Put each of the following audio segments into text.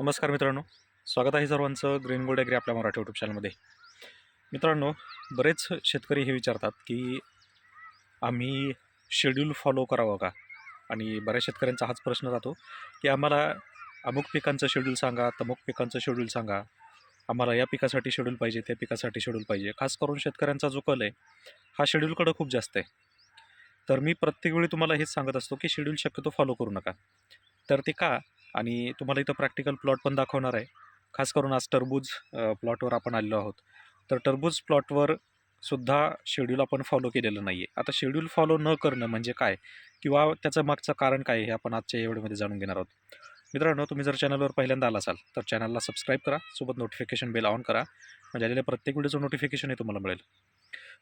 नमस्कार मित्रांनो. स्वागत आहे सर्वांचं ग्रीन गोल्ड ॲग्री आपल्या मराठी यूट्यूब चॅनलमध्ये मित्रांनो बरेच शेतकरी हे विचारतात की आम्ही शेड्यूल फॉलो करावं का? आणि बऱ्याच शेतकऱ्यांचा हाच प्रश्न राहतो की आम्हाला अमुक पिकांचं शेड्यूल सांगा तमुक पिकांचं शेड्यूल सांगा. आम्हाला या पिकासाठी शेड्यूल पाहिजे त्या पिकासाठी शेड्यूल पाहिजे. खास करून शेतकऱ्यांचा जो कल आहे हा शेड्यूलकडं खूप जास्त आहे. तर मी प्रत्येक वेळी तुम्हाला हेच सांगत असतो की शेड्यूल शक्यतो फॉलो करू नका. तर ते का? आणि तुम्हाला इथं प्रॅक्टिकल प्लॉट पण दाखवणार आहे. खास करून आज टरबूज प्लॉटवर आपण आलेलो आहोत. तर टरबूज प्लॉटवर सुद्धा शेड्यूल आपण फॉलो केलेलं नाही आहे आता शेड्यूल फॉलो न करणं म्हणजे काय? किंवा त्याचं मागचं कारण काय हे आपण आजच्या एवढ्यामध्ये जाणून घेणार आहोत. मित्रांनो तुम्ही जर चॅनलवर पहिल्यांदा आला असाल तर चॅनलला सबस्क्राईब करा सोबत नोटिफिकेशन बेल ऑन करा. म्हणजे आलेल्या प्रत्येक व्हिडिओचं नोटिफिकेशन हे तुम्हाला मिळेल.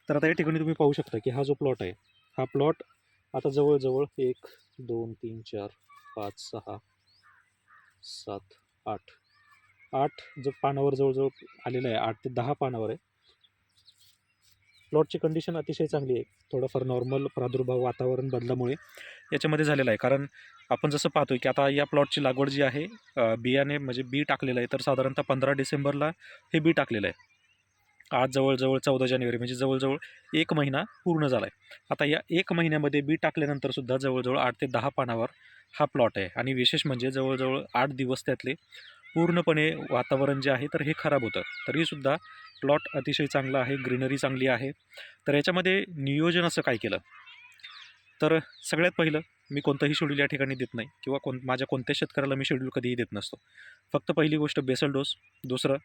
तर आता या ठिकाणी तुम्ही पाहू शकता की हा जो प्लॉट आहे हा प्लॉट आता जवळजवळ एक दोन तीन चार पाच सहा सात आठ. आठ जो पानावर जवळजवळ आलेलं आहे आठ ते दहा पानावर आहे. प्लॉटची कंडिशन अतिशय चांगली आहे. थोडंफार नॉर्मल प्रादुर्भाव वातावरण बदलामुळे याच्यामध्ये झालेलं आहे. कारण आपण जसं पाहतोय की आता या प्लॉटची लागवड जी आहे बियाणे म्हणजे बी टाकलेलं आहे तर साधारणतः पंधरा डिसेंबरला हे बी टाकलेलं आहे. आज जवळजवळ चौदा जानेवारी म्हणजे जवळजवळ एक महिना पूर्ण झाला आहे आता या एक महिन्यामध्ये बी टाकल्यानंतरसुद्धा जवळजवळ आठ ते दहा पानावर हा प्लॉट आहे. आणि विशेष म्हणजे जवळजवळ आठ दिवस त्यातले पूर्णपणे वातावरण जे आहे तर हे खराब होतं. तरीसुद्धा प्लॉट अतिशय चांगला आहे ग्रीनरी चांगली आहे. तर याच्यामध्ये नियोजन असं काय केलं? तर सगळ्यात पहिलं मी कोणतंही शेड्यूल या ठिकाणी देत नाही किंवा कोण माझ्या कोणत्या शेतकऱ्याला मी शेड्यूल कधीही देत नसतो. फक्त पहिली गोष्ट बेसल डोस दुसरं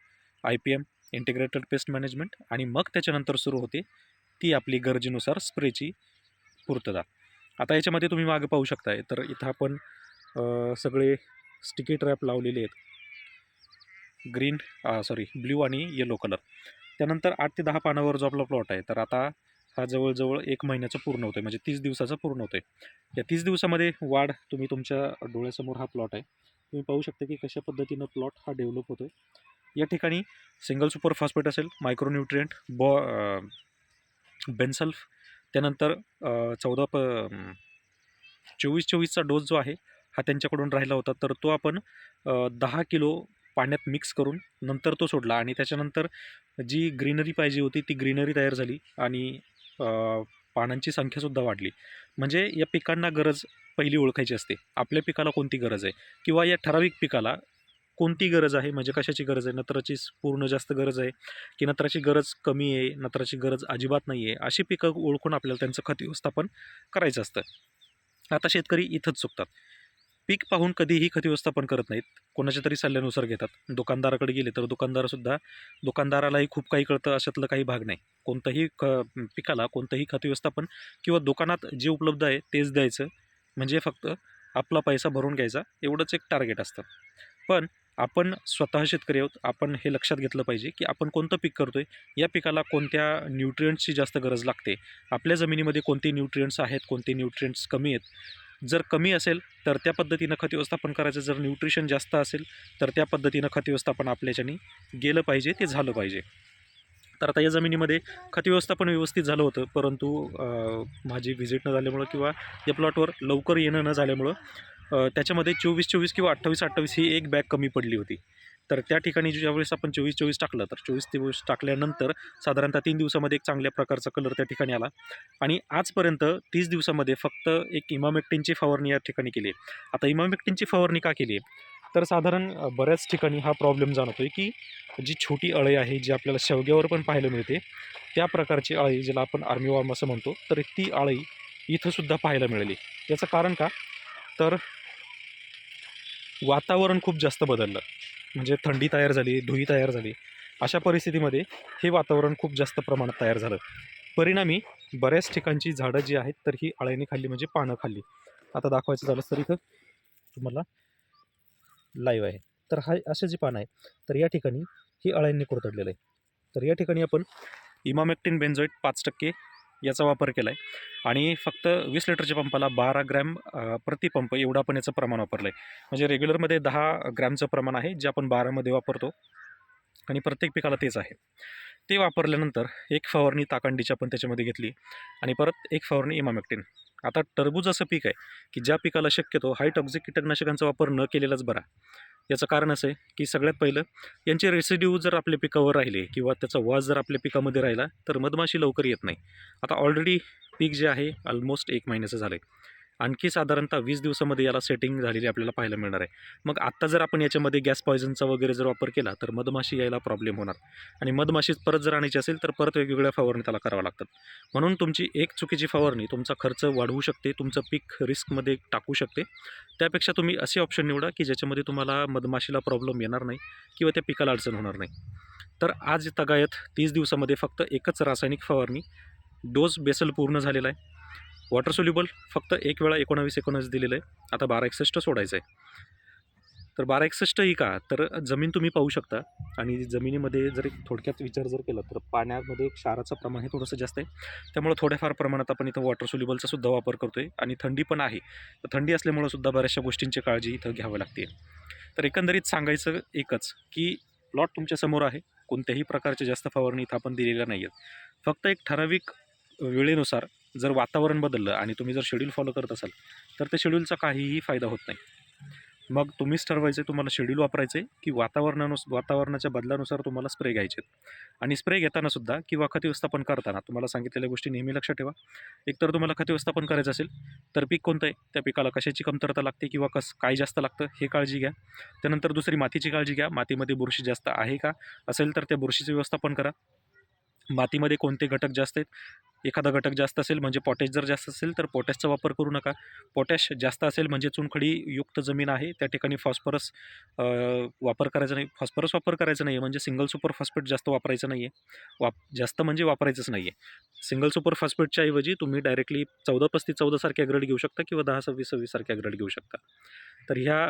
I P M integrated pest management आणि मग त्याच्यानंतर सुरू होते ती आपली गरजेनुसार स्प्रेची पूर्तता. आता याच्यामध्ये तुम्ही मागे पाहू शकताय. तर इथं आपण सगळे स्टिकी ट्रॅप लावलेले आहेत. ग्रीन सॉरी ब्ल्यू आणि येलो कलर त्यानंतर आठ ते दहा पानावर जो आपला प्लॉट आहे तर आता हा जवळजवळ एक महिन्याचं पूर्ण होतं आहे म्हणजे तीस दिवसाचं पूर्ण होतं आहे या तीस दिवसामध्ये वाढ तुम्ही तुमच्या डोळ्यासमोर हा प्लॉट आहे. तुम्ही पाहू शकता की कशा पद्धतीनं प्लॉट हा डेव्हलप होतो आहे या ठिकाणी सिंगल सुपर फॉस्फेट असेल मायक्रोन्युट्रियंट बॉ बेन्सल्फ त्यानंतर चौदा प चोवीस चोवीसचा डोस जो आहे हा त्यांच्याकडून राहिला होता. तर तो आपण दहा किलो पाण्यात मिक्स करून नंतर तो सोडला आणि त्याच्यानंतर जी ग्रीनरी पाहिजे होती ती ग्रीनरी तयार झाली आणि पानांची संख्यासुद्धा वाढली. म्हणजे या पिकांना गरज पहिली ओळखायची असते. आपल्या पिकाला कोणती गरज आहे? किंवा या ठराविक पिकाला कोणती गरज आहे? म्हणजे कशाची गरज आहे? नत्राची पूर्ण जास्त गरज आहे की नत्राची गरज कमी आहे नत्राची गरज अजिबात नाही आहे? अशी पिकं ओळखून आपल्याला त्यांचं खत व्यवस्थापन करायचं असतं. आता शेतकरी इथंच चुकतात. पीक पाहून कधीही खत व्यवस्थापन करत नाहीत. कोणाच्या तरी सल्ल्यानुसार घेतात. दुकानदाराकडे गेले तर दुकानदारसुद्धा दुकानदारालाही खूप काही कळतं अशातलं काही भाग नाही. कोणतंही क पिकाला कोणतंही खत व्यवस्थापन किंवा दुकानात जे उपलब्ध आहे तेच द्यायचं. म्हणजे फक्त आपला पैसा भरून घ्यायचा. एवढंच एक टार्गेट असतं. पण आपण स्वतः शेतकरी आहोत आपण हे लक्षात घेतलं पाहिजे की आपण कोणतं पीक करतो आहे या पिकाला कोणत्या न्यूट्रियंट्सची जास्त गरज लागते आपल्या जमिनीमध्ये कोणते न्यूट्रियंट्स आहेत कोणते न्यूट्रियंट्स कमी आहेत. जर कमी असेल तर त्या पद्धतीनं खत व्यवस्थापन करायचं जर न्यूट्रिशन जास्त असेल तर त्या पद्धतीनं खत व्यवस्थापन आपल्याच्यानी गेलं पाहिजे ते झालं पाहिजे. तर आता या जमिनीमध्ये खत व्यवस्थापन व्यवस्थित झालं होतं परंतु माझी व्हिजिट न झाल्यामुळं किंवा या प्लॉटवर लवकर येणं न झाल्यामुळं त्याच्यामध्ये चोवीस चोवीस किंवा अठ्ठावीस अठ्ठावीस ही एक बॅग कमी पडली होती. तर त्या ठिकाणी ज्यावेळेस आपण चोवीस चोवीस टाकलं तर चोवीस चोवीस टाकल्यानंतर साधारणतः तीन दिवसामध्ये एक चांगल्या प्रकारचा कलर त्या ठिकाणी आला. आणि आजपर्यंत तीस दिवसामध्ये फक्त एक इमामेक्टिनची फवारणी या ठिकाणी केली आहे. आता इमामेक्टिनची फवारणी का केली आहे? तर साधारण बऱ्याच ठिकाणी हा प्रॉब्लेम जाणवतो आहे की जी छोटी अळी आहे जी आपल्याला शेवग्यावर पण पाहायला मिळते त्या प्रकारची अळी ज्याला आपण आर्मी वॉर्म असं म्हणतो तर ती अळी इथंसुद्धा पाहायला मिळाली. याचं कारण का? तर वातावरण खूप जास्त बदललं. म्हणजे थंडी तयार झाली धुई तयार झाली. अशा परिस्थितीमध्ये हे वातावरण खूप जास्त प्रमाणात तयार झालं. परिणामी बऱ्याच ठिकाणची झाडं जी आहेत तर ही आळ्याने खाल्ली म्हणजे पानं खाल्ली. आता दाखवायचं झालं तर इथं. तुम्हाला लाईव्ह आहे. तर हा असे जे पानं आहे तर या ठिकाणी ही अळ्यांनी कुरतडलेलं आहे. तर या ठिकाणी आपण इमामेक्टिन बेन्झॉईट पाच टक्के याचा वापर केला आहे आणि फक्त वीस लिटरच्या पंपाला बारा ग्रॅम प्रतिपंप एवढं आपण याचं प्रमाण वापरलं आहे म्हणजे रेग्युलरमध्ये दहा ग्रॅमचं प्रमाण आहे जे आपण बारामध्ये वापरतो. आणि प्रत्येक पिकाला तेच आहे. ते वापरल्यानंतर एक फवारणी ताकांडीची आपण त्याच्यामध्ये घेतली. आणि परत एक फवारणी इमामेक्टिन. आता टरबूज असं पीक आहे की ज्या पिकाला शक्यतो हाय टॉक्झिक कीटकनाशकांचा वापर न केलेलाच बरा. याचं कारण असं आहे की सगळ्यात पहिलं यांचे रेसिड्यू जर आपल्या पिकावर राहिले किंवा त्याचा वास जर आपल्या पिकामध्ये राहिला तर मधमाशी लवकर येत नाही. आता ऑलरेडी पीक जे आहे ऑलमोस्ट एक महिन्याचं झालं आहे आणखी साधारणतः वीस दिवसामध्ये याला सेटिंग झालेली आपल्याला पाहायला मिळणार आहे. मग आत्ता जर आपण याच्यामध्ये गॅस पॉयझनचा वगैरे जर वापर केला तर मधमाशी यायला प्रॉब्लेम होणार. आणि मधमाशी परत जर आणायची असेल तर परत वेगवेगळ्या फवारणी त्याला कराव्या लागतात. म्हणून तुमची एक चुकीची फवारणी तुमचा खर्च वाढवू शकते तुमचं पीक रिस्कमध्ये टाकू शकते. त्यापेक्षा तुम्ही असे ऑप्शन निवडा की ज्याच्यामध्ये तुम्हाला मधमाशीला प्रॉब्लेम येणार नाही किंवा त्या पिकाला अडचण होणार नाही. तर आज तगायत तीस दिवसामध्ये फक्त एकच रासायनिक फवारणी डोस बेसल पूर्ण झालेला आहे. वॉटर सोल्युबल फक्त एक वेळा एकोणावीस एकोणावीस दिलेलं आहे. आता बारा एकसष्ट सोडायचं आहे. तर बारा एकसष्ट ही का? तर जमीन तुम्ही पाहू शकता. आणि जमिनीमध्ये जर एक थोडक्यात विचार जर केला तर पाण्यामध्ये क्षाराचं प्रमाण हे थोडंसं जास्त आहे. त्यामुळे थोड्याफार प्रमाणात आपण इथं वॉटर सोल्युबलचा सुद्धा वापर करतो आहे आणि थंडी पण आहे. तर थंडी असल्यामुळं सुद्धा बऱ्याचशा गोष्टींची काळजी इथं घ्यावी लागते. तर एकंदरीत सांगायचं एकच की प्लॉट तुमच्यासमोर आहे. कोणत्याही प्रकारच्या जास्त फवारणी इथं आपण दिलेल्या नाही आहेत फक्त एक ठराविक वेळेनुसार जर वातावरण बदललं आणि तुम्ही जर शेड्यूल फॉलो करत असाल तर त्या शेड्यूलचा काहीही फायदा होत नाही. मग तुम्हीच ठरवायचं तुम्हाला शेड्यूल वापरायचं आहे की वातावरणानुस वातावरणाच्या बदलानुसार तुम्हाला स्प्रे घ्यायचे आहेत. आणि स्प्रे घेताना सुद्धा किंवा खत व्यवस्थापन करताना तुम्हाला सांगितलेल्या गोष्टी नेहमी लक्षात ठेवा. एकतर तुम्हाला खत व्यवस्थापन करायचं असेल तर पीक कोणतं आहे? त्या पिकाला कशाची कमतरता लागते किंवा कस काय जास्त लागतं हे काळजी घ्या. त्यानंतर दुसरी मातीची काळजी घ्या. मातीमध्ये बुरशी जास्त आहे का? असेल तर त्या बुरशीचं व्यवस्थापन करा. मातीमध्ये कोणते घटक जास्त आहेत? एखादा घटक जास्त असेल म्हणजे पॉटॅश जर जास्त असेल तर पोटॅशचा वापर करू नका. पोटॅश जास्त असेल म्हणजे चुनखडी युक्त जमीन आहे. त्या ठिकाणी फॉस्फरस वापर करायचा नाही. फॉस्फरस वापर करायचा नाही आहे म्हणजे सिंगल सुपर फॉस्फेट जास्त वापरायचं नाही आहे वाप जास्त म्हणजे वापरायचंच नाही आहे सिंगल सुपर फॉस्फेटच्या ऐवजी तुम्ही डायरेक्टली चौदा पस्तीस चौदासारखे ॲग्रेड घेऊ शकता किंवा दहा सव्वीस सव्वीससारखे अग्रेड घेऊ शकता. तर ह्या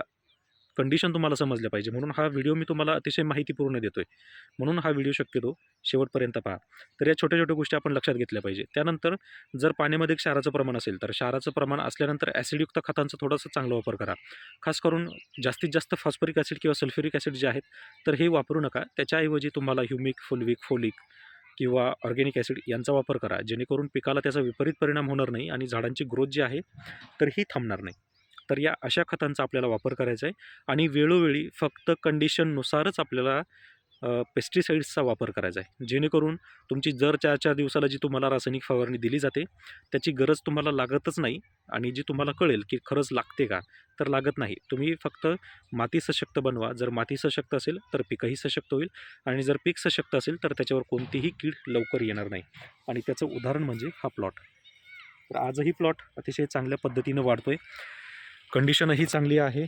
कंडिशन तुम्हाला समजल्या पाहिजे. म्हणून हा व्हिडिओ मी तुम्हाला अतिशय माहितीपूर्ण देतो आहे म्हणून हा व्हिडिओ शक्यतो शेवटपर्यंत पहा. तर या छोट्या छोट्या गोष्टी आपण लक्षात घेतल्या पाहिजे. त्यानंतर जर पाण्यामध्ये क्षाराचं प्रमाण असेल तर क्षाराचं प्रमाण असल्यानंतर ॲसिडयुक्त खतांचा थोडासा चांगला वापर करा. खास करून जास्तीत जास्त फॉस्फरिक ॲसिड किंवा सल्फ्युरिक ॲसिड जे आहेत तर हे वापरू नका. त्याच्याऐवजी तुम्हाला ह्युमिक फुलविक फोलिक किंवा ऑर्गॅनिक ॲसिड यांचा वापर करा. जेणेकरून पिकाला त्याचा विपरीत परिणाम होणार नाही आणि झाडांची ग्रोथ जी आहे तर ही थांबणार नाही. तर या अशा खतांचा आपल्याला वापर करायचा आहे आणि वेळोवेळी फक्त कंडिशननुसारच आपल्याला पेस्टिसाईड्सचा वापर करायचा आहे. जेणेकरून तुमची जर चार चार दिवसाला जी तुम्हाला रासायनिक फवारणी दिली जाते त्याची गरज तुम्हाला लागतच नाही आणि जी तुम्हाला कळेल की खरंच लागते का तर लागत नाही. तुम्ही फक्त माती सशक्त बनवा. जर माती सशक्त असेल तर पिकंही सशक्त होईल आणि जर पीक सशक्त असेल तर त्याच्यावर कोणतीही कीड लवकर येणार नाही. आणि त्याचं उदाहरण म्हणजे हा प्लॉट. तर आजही प्लॉट अतिशय चांगल्या पद्धतीनं वाढतो आहे कंडिशनही चांगली आहे.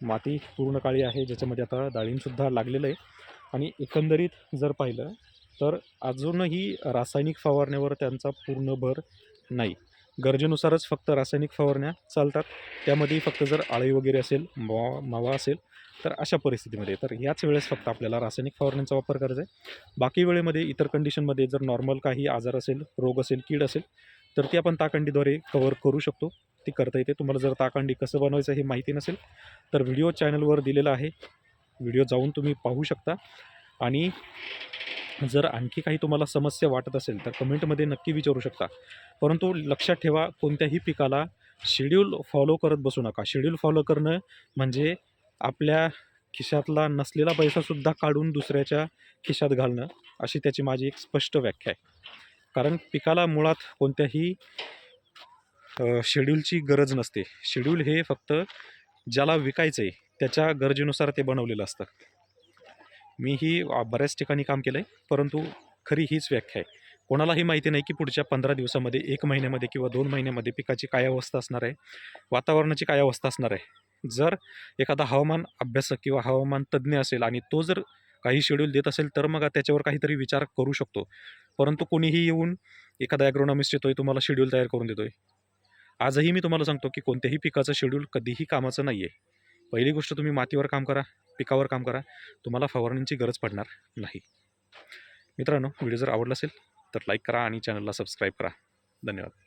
माती पूर्ण काळी आहे ज्याच्यामध्ये आता डाळिंबसुद्धा लागलेलं आहे. आणि एकंदरीत जर पाहिलं तर अजूनही रासायनिक फवारण्यावर त्यांचा पूर्ण भर नाही. गरजेनुसारच फक्त रासायनिक फवारण्या चालतात. त्यामध्ये फक्त जर आळी वगैरे असेल मावा मावा असेल तर अशा परिस्थितीमध्ये तर याच वेळेस फक्त आपल्याला रासायनिक फवारण्यांचा वापर करायचा आहे. बाकी वेळेमध्ये इतर कंडिशनमध्ये जर नॉर्मल काही आजार असेल रोग असेल कीड असेल तर ती आपण ताकंडीद्वारे कवर करू शकतो. ती करता येते. तुम्हाला जर ताकांडी कसं बनवायचं हे माहिती नसेल तर व्हिडिओ चॅनलवर दिलेला आहे. व्हिडिओ जाऊन तुम्ही पाहू शकता. आणि जर आणखी काही तुम्हाला समस्या वाटत असेल तर कमेंटमध्ये नक्की विचारू शकता. परंतु लक्षात ठेवा कोणत्याही पिकाला शेड्यूल फॉलो करत बसू नका. शेड्यूल फॉलो करणं म्हणजे आपल्या खिशातला नसलेला पैसासुद्धा काढून दुसऱ्याच्या खिशात घालणं अशी त्याची माझी एक स्पष्ट व्याख्या आहे. कारण पिकाला मुळात कोणत्याही शेड्यूलची गरज नसते. शेड्यूल हे फक्त ज्याला विकायचं आहे त्याच्या गरजेनुसार ते बनवलेलं असतं. मीही ही बऱ्याच ठिकाणी काम केलं आहे परंतु खरी हीच व्याख्या आहे. कोणालाही माहिती नाही की पुढच्या पंधरा दिवसामध्ये एक महिन्यामध्ये किंवा दोन महिन्यामध्ये पिकाची काय अवस्था असणार आहे वातावरणाची काय अवस्था असणार आहे. जर एखादा हवामान अभ्यासक किंवा हवामान तज्ज्ञ असेल आणि तो जर काही शेड्यूल देत असेल तर मग त्याच्यावर काहीतरी विचार करू शकतो. परंतु कोणीही येऊन एखादा ॲग्रोनॉमिस्ट येतोय तुम्हाला शेड्यूल तयार करून देतोय. आजही मी तुम्हाला सांगतो की कोणत्याही पिकाचं शेड्यूल कधीही कामाचं नाही आहे पहिली गोष्ट तुम्ही मातीवर काम करा पिकावर काम करा तुम्हाला फवारणींची गरज पडणार नाही. मित्रांनो व्हिडिओ जर आवडला असेल तर लाईक करा आणि चॅनलला सबस्क्राईब करा. धन्यवाद.